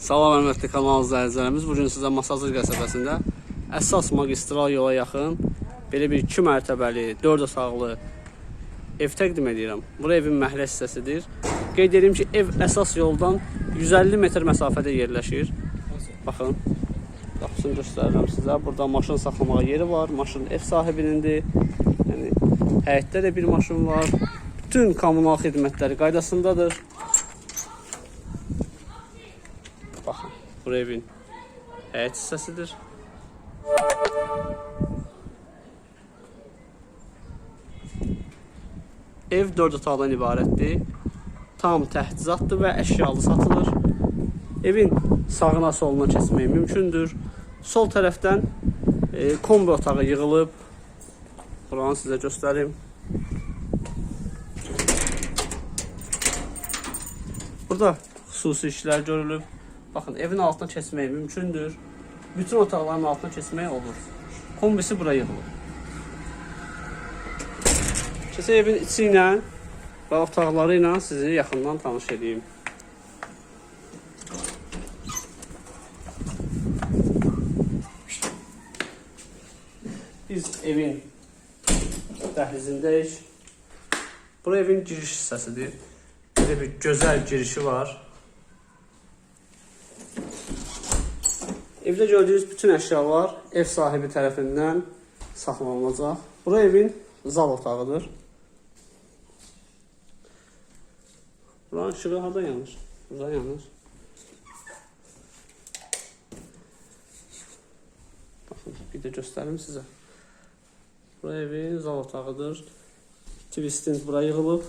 Salam hörmətli kanal izləyicilərimiz. Bu gün sizə Masazır qəsəbəsində əsas magistral yola yaxın belə bir 2 mərtəbəli, 4 otaqlı ev təqdim edirəm. Bura evin məhəllə hissəsidir. Qeyd edim ki, ev əsas yoldan 150 metr məsafədə yerləşir. Baxın. Qapısını göstərirəm sizə. Burada maşın saxlamağa yeri var. Maşın ev sahibinindir. Yəni həyətdə də bir maşın var. Bütün kommunal xidmətləri qaydasındadır. Baxın, bu evin həyət hissəsidir. Ev 4 otaqdan ibarətdir. Tam təchizatdır və əşyalı satılır. Evin sağına soluna keçmək mümkündür. Sol tərəfdən e, kombi otağı yığılıb. Buranı sizə göstərim. Burada xüsusi işlər görülüb. Baxın, evin altına keçmək mümkündür. Bütün otaqların altına keçmək olur. Kombisi bura yığılıb. Keçək evin içi ilə və otaqları ilə sizi yaxından tanış edeyim. Biz evin dəhlizindəyik. Bura evin giriş hissəsidir. Belə bir gözəl girişi var. Evdə gördüyünüz bütün əşyalar ev sahibi tərəfindən saxlanılacaq. Bura evin zal otağıdır. Buranın işığı harda yanır? Burada yanır. Baxın, bir də göstərim sizə. Bura evin zal otağıdır. Twistin bura yığılıb.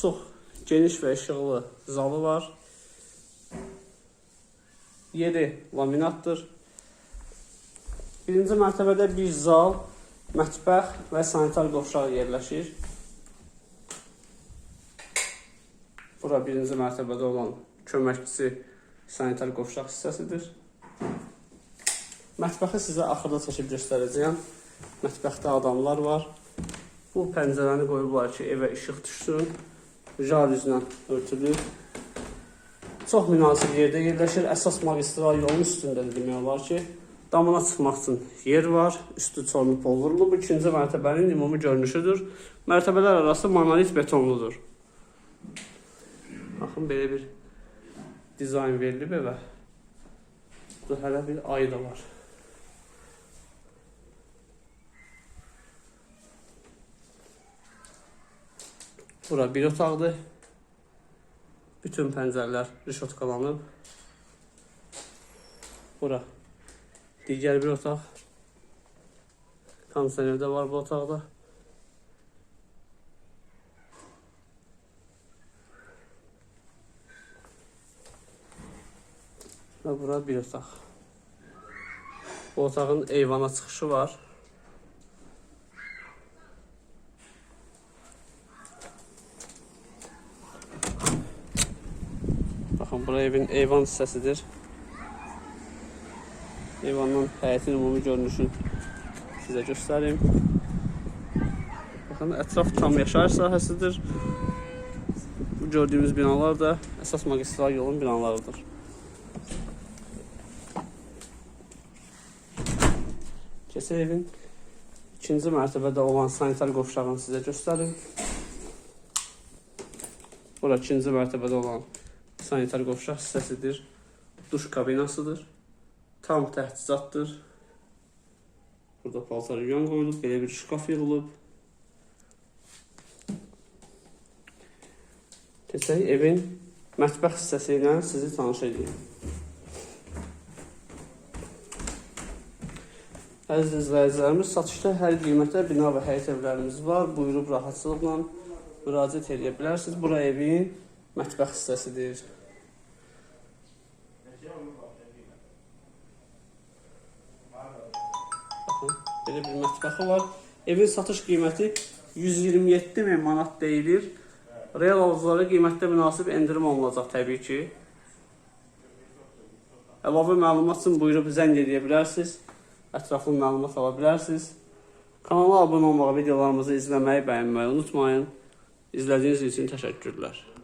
Çox geniş və işıqlı zalı var. Yeri laminatdır. Birinci mərtəbədə bir zal, mətbəx və sanitar qovşaq yerləşir. Bura birinci mərtəbədə olan köməkçisi sanitar qovşaq hissəsidir. Mətbəxi sizə axırda çəkib göstərəcəyəm. Mətbəxdə adamlar var. Bu pəncərəni qoyublar ki, evə işıq düşsün. Jalüzlə örtülür. Çox münasib yerdə yerləşir. Əsas magistral yolun üstündə də demək olar ki, damına çıxmaq üçün yer var. Üstü çorlu polvurlu. Bu ikinci mərtəbənin ümumi görünüşüdür. Mərtəbələr arası monolit betonludur. Baxın belə bir dizayn verilib evə. Burada hələ bir ayı da var. Bura bir otaqdır. Bütün pəncərələr rişotkalanıb. Bura digər bir otaq. Kondisioner də var bu otaqda. Və bura bir otaq. Bu otağın eyvana çıxışı var. Baxın, bura evin eyvan hissəsidir. Eyvandan həyətin ümumi görünüşünü sizə göstərim. Baxın, ətraf tam yaşayış sahəsidir. Bu gördüyümüz binalar da əsas magistral yolun binalarıdır. Keçək evin ikinci mərtəbədə olan sanitar qovşağını sizə göstərim. Bura ikinci mərtəbədə olan sanitar qovşaq hissəsidir. Duş kabinasıdır. Tam təchizatdır. Burada paltar yuyan qoyulub, belə bir şkaf yığılıb. Keçək evin mətbəx hissəsi ilə sizi tanış edeyim. Əziz izləyicilərimiz, satışda hər qiymətə bina və həyət evlərimiz var. Buyurub rahatçılıqla müraciət edə bilərsiniz. Bura evin mətbəx hissəsidir. Belə bir mətbəxi var. Evin satış qiyməti 127 min manat deyilir. Real alıcılara qiymətdə münasib endirim olunacaq təbii ki. Əlavə məlumat üçün buyurub zəng edə bilərsiniz. Ətraflı məlumat ala bilərsiniz. Kanala abunə olmağı, videolarımızı izləməyi, bəyənməyi unutmayın. İzlədiyiniz üçün təşəkkürlər.